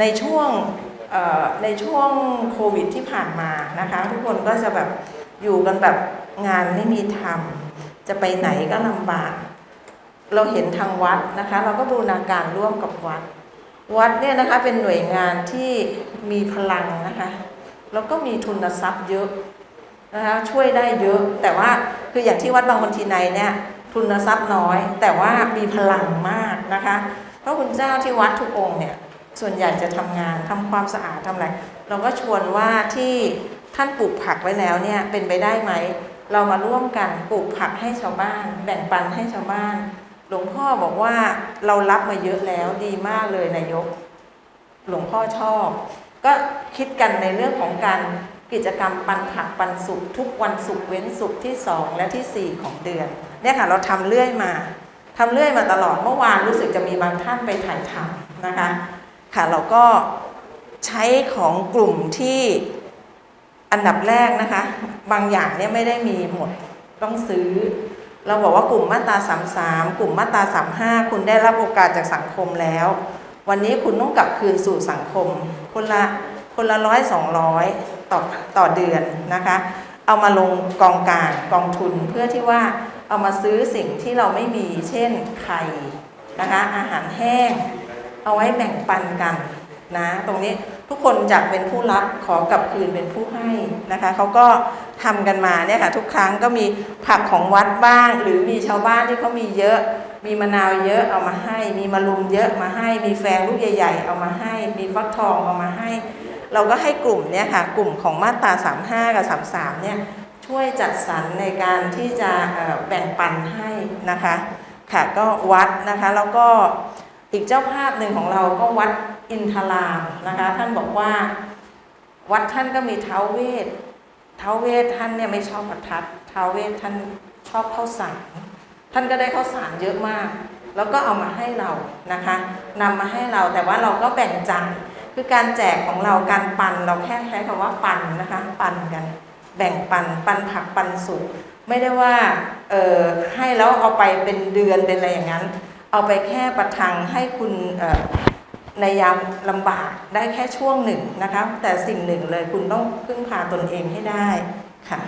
ในช่วงในช่วงโควิดที่ผ่านมานะคะ ทุกคนก็จะแบบอยู่กันแบบงานไม่มีทำจะไปไหนก็ลำบาก เราเห็นทางวัดนะคะ เราก็บูรณาการร่วมกับวัด วัดเนี่ยนะคะเป็นหน่วยงานที่มีพลังนะคะแล้วก็มีทุนทรัพย์เยอะนะคะช่วยได้เยอะ แต่ว่าคืออย่างที่วัดบางคนทีในเนี่ยทุนทรัพย์น้อย แต่ว่ามีพลังมากนะคะพระคุณเจ้าที่วัดทุกองค์เนี่ย ส่วนใหญ่จะทำงานทำความสะอาดทำอะไรเราก็ชวนว่าที่ท่านปลูกผักไว้แล้วเนี่ยเป็นไปได้ไหม เรามาร่วมกันปลูกผักให้ชาวบ้าน แบ่งปันให้ชาวบ้าน หลวงพ่อบอกว่าเรารับมาเยอะแล้วดีมากเลยนายก หลวงพ่อชอบ ก็คิดกันในเรื่องของการกิจกรรมปันผักปันสุขทุกวันศุกร์เว้นศุกร์ที่2และที่4ของเดือนเนี่ยค่ะเราทำเรื่อยมาทำเรื่อยมาตลอดเมื่อวานรู้สึกจะมีบางท่านไปถ่ายทำนะคะ ค่ะเราก็ใช้ของกลุ่มที่อันดับแรกนะคะ บางอย่างเนี่ยไม่ได้มีหมดต้องซื้อ เราบอกว่ากลุ่มมาตรา33 กลุ่มมาตรา35 คุณได้รับโอกาสจากสังคมแล้ว วันนี้คุณต้องกลับคืนสู่สังคม คนละคนละร้อยสองร้อยต่อต่อเดือนนะคะ เอามาลงกองกลางกองทุนเพื่อที่ว่าเอามาซื้อสิ่งที่เราไม่มี เช่นไข่นะคะอาหารแห้ง เอาไว้แบ่งปันกันนะตรงนี้ทุกคนจะเป็นผู้รับขอกับคืนเป็นผู้ให้นะคะเขาก็ทำกันมาเนี่ยค่ะทุกครั้งก็มีผักของวัดบ้าง หรือมีชาวบ้านที่เขามีเยอะ มีมะนาวเยอะเอามาให้ มีมะรุมเยอะมาให้ มีแฟงลูกใหญ่ ๆ เอามาให้ มีฟักทองเอามาให้ เราก็ให้กลุ่มเนี่ยค่ะกลุ่มของมาตรา35 กับ 33เนี่ยช่วยจัดสรรในการที่จะแบ่งปันให้นะคะค่ะก็วัดนะคะแล้วก็ อีกเจ้าภาพหนึ่งของเราก็วัดอินทรามนะคะ ท่านบอกว่าวัดท่านก็มีเท้าวเวทเท้าวเวทท่านเนี่ยไม่ชอบประทัดเท้าวเวทท่านชอบข้าวสารท่านก็ได้ข้าวสารเยอะมาก แล้วก็เอามาให้เรานะคะนำมาให้เราแต่ว่าเราก็แบ่งจ่ายคือการแจกของเราการปันเราแค่ใช้คำว่าปันนะคะปันกัน แบ่งปันปันผักปันสุขไม่ได้ว่าเออให้แล้วเอาไปเป็นเดือนเป็นอะไรอย่างนั้น เอาไปแค่ประทังให้คุณในยามลำบากได้แค่ช่วงหนึ่งนะคะแต่สิ่งหนึ่งเลยคุณต้องพึ่งพาตนเองให้ได้ค่ะ